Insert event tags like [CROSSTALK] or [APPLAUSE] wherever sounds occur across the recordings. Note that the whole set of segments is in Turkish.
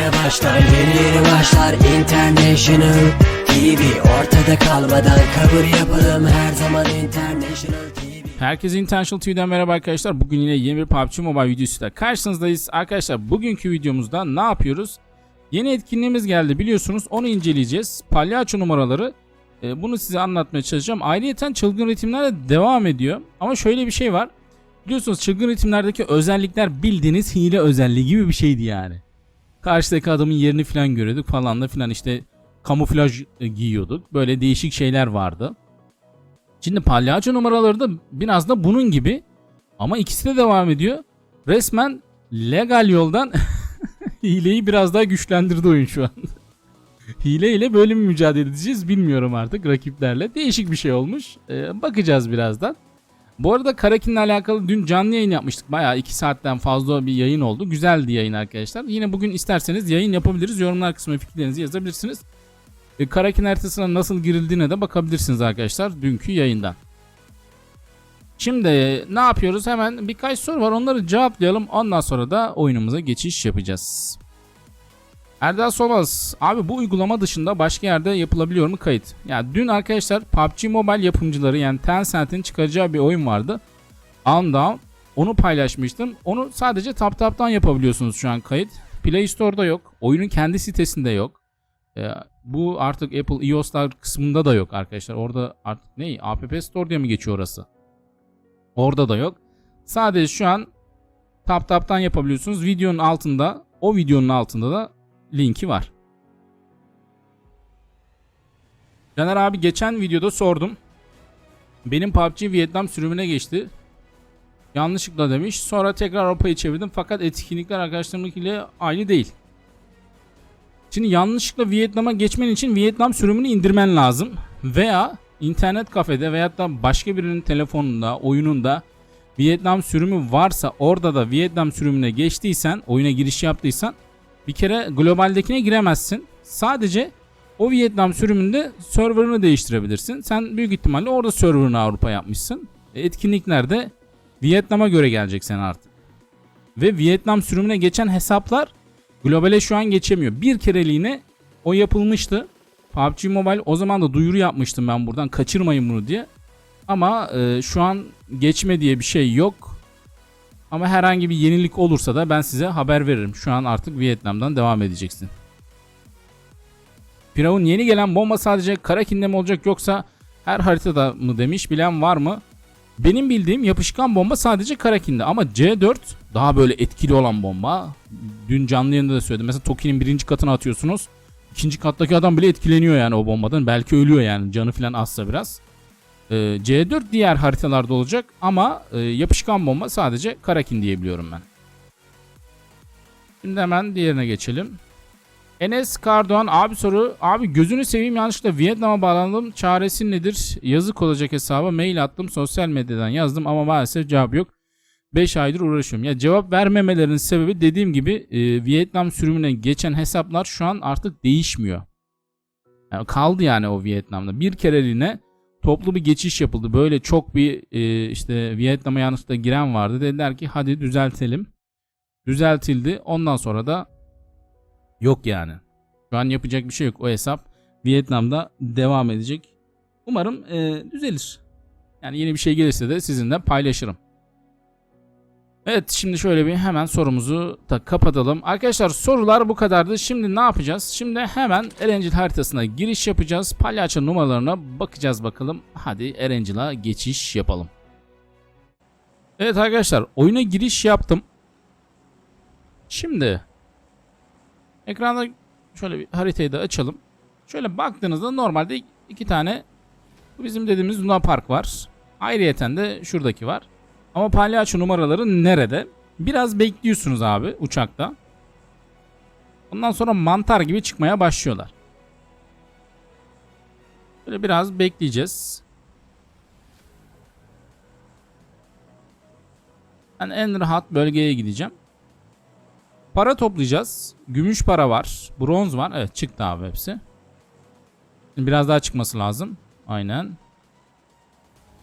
yeni başlar Yeni yeni başlar International TV Ortada kalmadan kabul yapalım Her zaman International TV Herkese Intentional TV'den merhaba arkadaşlar. Bugün yine yeni bir PUBG Mobile videosuyla karşınızdayız. Arkadaşlar bugünkü videomuzda ne yapıyoruz? Yeni etkinliğimiz geldi biliyorsunuz. Onu inceleyeceğiz. Palyaço numaraları. e, bunu size anlatmaya çalışacağım. Ayrıyeten çılgın ritimler de devam ediyor. Ama şöyle bir şey var. Biliyorsunuz çılgın ritimlerdeki özellikler bildiğiniz hile özelliği gibi bir şeydi yani. Karşıdaki adamın yerini falan görüyorduk falan da filan işte kamuflaj e, giyiyorduk. Böyle değişik şeyler vardı. Şimdi palyaço numaraları da biraz da bunun gibi ama ikisi de devam ediyor. Resmen legal yoldan [LAUGHS] hileyi biraz daha güçlendirdi oyun şu an. [LAUGHS] Hile ile böyle mi mücadele edeceğiz bilmiyorum artık rakiplerle. Değişik bir şey olmuş. Ee, bakacağız birazdan. Bu arada Karakin'le alakalı dün canlı yayın yapmıştık. Bayağı 2 saatten fazla bir yayın oldu. Güzeldi yayın arkadaşlar. Yine bugün isterseniz yayın yapabiliriz. Yorumlar kısmına fikirlerinizi yazabilirsiniz. E, Karakin haritasına nasıl girildiğine de bakabilirsiniz arkadaşlar dünkü yayından. Şimdi ne yapıyoruz? Hemen birkaç soru var. Onları cevaplayalım. Ondan sonra da oyunumuza geçiş yapacağız. Erdal Solmaz. Abi bu uygulama dışında başka yerde yapılabiliyor mu kayıt? Ya dün arkadaşlar PUBG Mobile yapımcıları yani Tencent'in çıkaracağı bir oyun vardı. Undown. Onu paylaşmıştım. Onu sadece TapTap'tan yapabiliyorsunuz şu an kayıt. Play Store'da yok. Oyunun kendi sitesinde yok. Ee, bu artık Apple iOS'lar kısmında da yok arkadaşlar. Orada artık ne? App Store diye mi geçiyor orası? Orada da yok. Sadece şu an TapTap'tan yapabiliyorsunuz. Videonun altında, o videonun altında da linki var. Caner abi geçen videoda sordum. Benim PUBG Vietnam sürümüne geçti. Yanlışlıkla demiş. Sonra tekrar Avrupa'yı çevirdim. Fakat etkinlikler arkadaşlarımınkiyle aynı değil. Şimdi yanlışlıkla Vietnam'a geçmen için Vietnam sürümünü indirmen lazım. Veya internet kafede veyahut da başka birinin telefonunda, oyununda Vietnam sürümü varsa orada da Vietnam sürümüne geçtiysen, oyuna giriş yaptıysan bir kere globaldekine giremezsin. Sadece o Vietnam sürümünde serverını değiştirebilirsin. Sen büyük ihtimalle orada serverını Avrupa yapmışsın. E, Etkinlikler Vietnam'a göre gelecek sen artık. Ve Vietnam sürümüne geçen hesaplar globale şu an geçemiyor. Bir kereliğine o yapılmıştı. PUBG Mobile o zaman da duyuru yapmıştım ben buradan kaçırmayın bunu diye. Ama e, şu an geçme diye bir şey yok. Ama herhangi bir yenilik olursa da ben size haber veririm. Şu an artık Vietnam'dan devam edeceksin. Firavun yeni gelen bomba sadece Karakin'de mi olacak yoksa her haritada mı demiş bilen var mı? Benim bildiğim yapışkan bomba sadece Karakin'de ama C4 daha böyle etkili olan bomba. Dün canlı yayında da söyledim. Mesela Toki'nin birinci katına atıyorsunuz. İkinci kattaki adam bile etkileniyor yani o bombadan. Belki ölüyor yani canı falan azsa biraz. Ee, C4 diğer haritalarda olacak ama e, yapışkan bomba sadece Karakin diyebiliyorum ben. Şimdi hemen diğerine geçelim. Enes Kardoğan abi soru. Abi gözünü seveyim yanlışlıkla Vietnam'a bağlandım. Çaresi nedir? Yazık olacak hesaba. Mail attım. Sosyal medyadan yazdım ama maalesef cevap yok. 5 aydır uğraşıyorum. Ya cevap vermemelerinin sebebi dediğim gibi e, Vietnam sürümüne geçen hesaplar şu an artık değişmiyor. Yani kaldı yani o Vietnam'da. Bir kereliğine toplu bir geçiş yapıldı. Böyle çok bir e, işte Vietnam'a yanlışlıkla giren vardı. Dediler ki hadi düzeltelim. Düzeltildi. Ondan sonra da yok yani. Şu an yapacak bir şey yok. O hesap Vietnam'da devam edecek. Umarım e, düzelir. Yani yeni bir şey gelirse de sizinle paylaşırım. Evet şimdi şöyle bir hemen sorumuzu da kapatalım. Arkadaşlar sorular bu kadardı. Şimdi ne yapacağız? Şimdi hemen Erencil haritasına giriş yapacağız. Palyaço numaralarına bakacağız bakalım. Hadi Erencil'a geçiş yapalım. Evet arkadaşlar oyuna giriş yaptım. Şimdi ekranda şöyle bir haritayı da açalım. Şöyle baktığınızda normalde iki tane bizim dediğimiz Luna Park var. Ayrıyeten de şuradaki var. Ama palyaço numaraları nerede? Biraz bekliyorsunuz abi uçakta. Ondan sonra mantar gibi çıkmaya başlıyorlar. Böyle biraz bekleyeceğiz. Ben en rahat bölgeye gideceğim. Para toplayacağız. Gümüş para var. Bronz var. Evet çıktı abi hepsi. Şimdi biraz daha çıkması lazım. Aynen.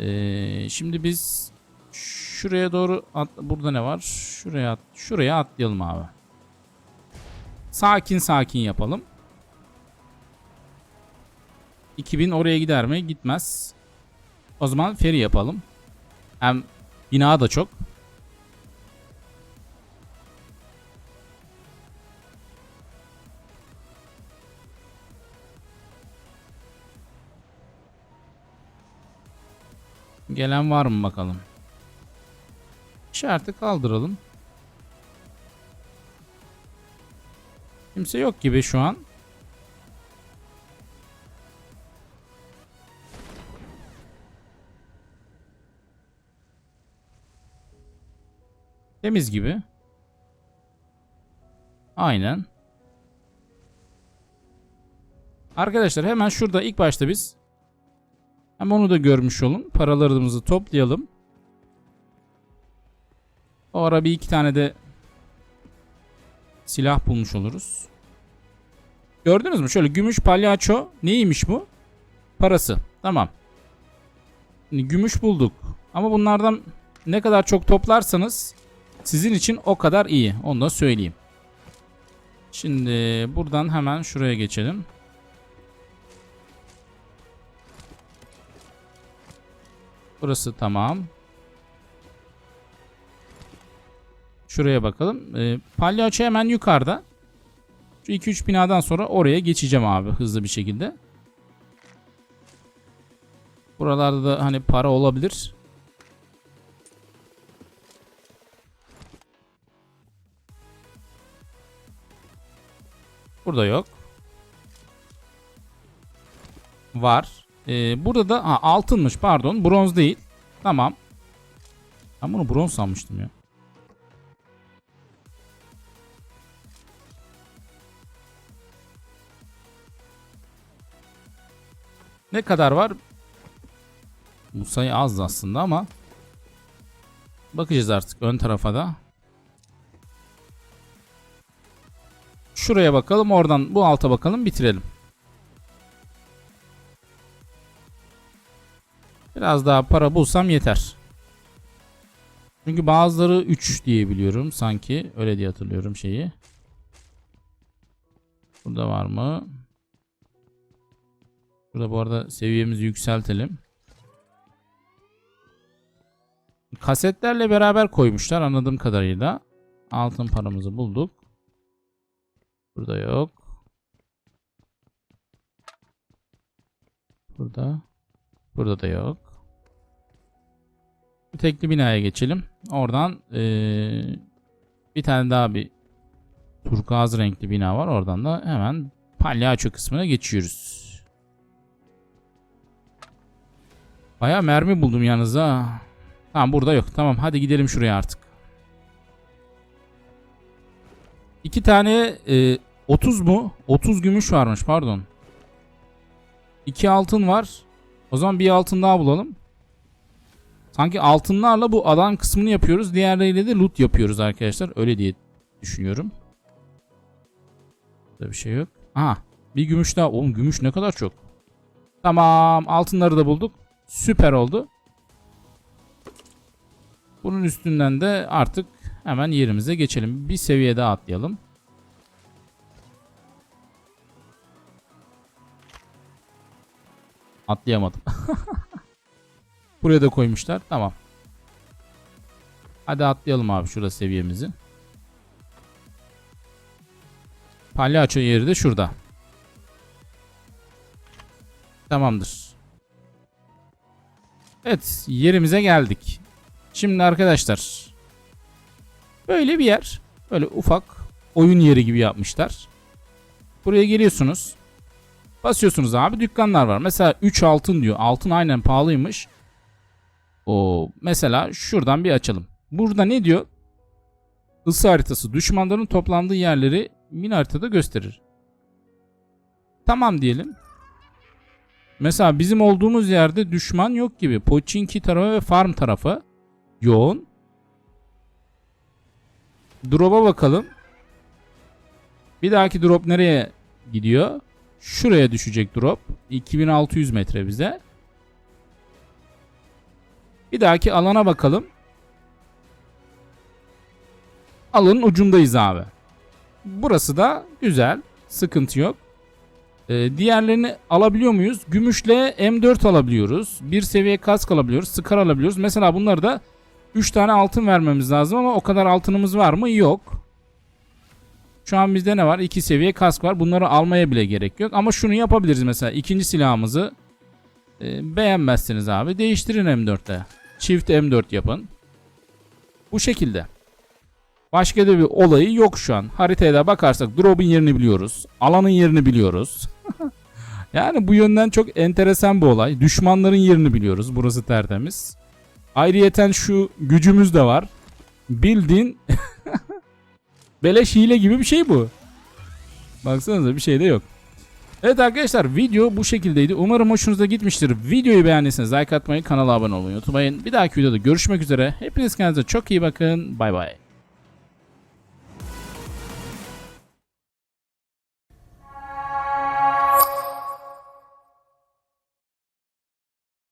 Ee, şimdi biz şuraya doğru at, burada ne var? Şuraya at, şuraya atlayalım abi. sakin sakin yapalım. 2000 oraya gider mi? Gitmez. O zaman feri yapalım. Hem bina da çok. Gelen var mı bakalım. İşareti kaldıralım. Kimse yok gibi şu an. Temiz gibi. Aynen. Arkadaşlar hemen şurada ilk başta biz hem onu da görmüş olun. Paralarımızı toplayalım. O ara bir iki tane de silah bulmuş oluruz. Gördünüz mü? Şöyle gümüş palyaço neymiş bu? Parası. Tamam. Şimdi gümüş bulduk. Ama bunlardan ne kadar çok toplarsanız sizin için o kadar iyi. Onu da söyleyeyim. Şimdi buradan hemen şuraya geçelim. Burası tamam. Şuraya bakalım. Ee, palyaço hemen yukarıda. Şu 2-3 binadan sonra oraya geçeceğim abi hızlı bir şekilde. Buralarda da hani para olabilir. Burada yok. Var. Ee, burada da ha, altınmış pardon. Bronz değil. Tamam. Ben bunu bronz sanmıştım ya. Ne kadar var? Bu sayı az aslında ama bakacağız artık ön tarafa da. Şuraya bakalım oradan bu alta bakalım bitirelim. Biraz daha para bulsam yeter. Çünkü bazıları 3 diye biliyorum sanki. Öyle diye hatırlıyorum şeyi. Burada var mı? Burada bu arada seviyemizi yükseltelim. Kasetlerle beraber koymuşlar anladığım kadarıyla. Altın paramızı bulduk. Burada yok. Burada. Burada da yok. Bir tekli binaya geçelim. Oradan ee, bir tane daha bir turkuaz renkli bina var. Oradan da hemen palyaço kısmına geçiyoruz. Baya mermi buldum yalnız ha. Tamam burada yok. Tamam hadi gidelim şuraya artık. İki tane e, 30 mu? 30 gümüş varmış pardon. İki altın var. O zaman bir altın daha bulalım. Sanki altınlarla bu alan kısmını yapıyoruz. Diğerleriyle de loot yapıyoruz arkadaşlar. Öyle diye düşünüyorum. Burada bir şey yok. Aha bir gümüş daha. Oğlum gümüş ne kadar çok. Tamam altınları da bulduk. Süper oldu. Bunun üstünden de artık hemen yerimize geçelim. Bir seviye daha atlayalım. Atlayamadım. [LAUGHS] Buraya da koymuşlar. Tamam. Hadi atlayalım abi şurada seviyemizi. Palyaço yeri de şurada. Tamamdır. Evet yerimize geldik. Şimdi arkadaşlar böyle bir yer. Böyle ufak oyun yeri gibi yapmışlar. Buraya geliyorsunuz. Basıyorsunuz abi dükkanlar var. Mesela 3 altın diyor. Altın aynen pahalıymış. O mesela şuradan bir açalım. Burada ne diyor? Isı haritası düşmanların toplandığı yerleri mini haritada gösterir. Tamam diyelim. Mesela bizim olduğumuz yerde düşman yok gibi. Pochinki tarafı ve farm tarafı yoğun. Drop'a bakalım. Bir dahaki drop nereye gidiyor? Şuraya düşecek drop. 2600 metre bize. Bir dahaki alana bakalım. Alanın ucundayız abi. burası da güzel. Sıkıntı yok. Ee, diğerlerini alabiliyor muyuz? Gümüşle M4 alabiliyoruz. Bir seviye kask alabiliyoruz. Scar alabiliyoruz. Mesela bunları da 3 tane altın vermemiz lazım ama o kadar altınımız var mı? Yok. Şu an bizde ne var? 2 seviye kask var. Bunları almaya bile gerek yok. Ama şunu yapabiliriz mesela. ikinci silahımızı e, beğenmezsiniz abi. Değiştirin M4'te. Çift M4 yapın. Bu şekilde. Başka da bir olayı yok şu an. Haritaya da bakarsak drop'un yerini biliyoruz. Alanın yerini biliyoruz. Yani bu yönden çok enteresan bir olay. Düşmanların yerini biliyoruz. Burası tertemiz. Ayrıyeten şu gücümüz de var. Bildiğin [LAUGHS] beleş hile gibi bir şey bu. Baksanıza bir şey de yok. Evet arkadaşlar video bu şekildeydi. Umarım hoşunuza gitmiştir. Videoyu beğendiyseniz like atmayı, kanala abone olmayı unutmayın. Bir dahaki videoda görüşmek üzere. Hepiniz kendinize çok iyi bakın. Bay bay.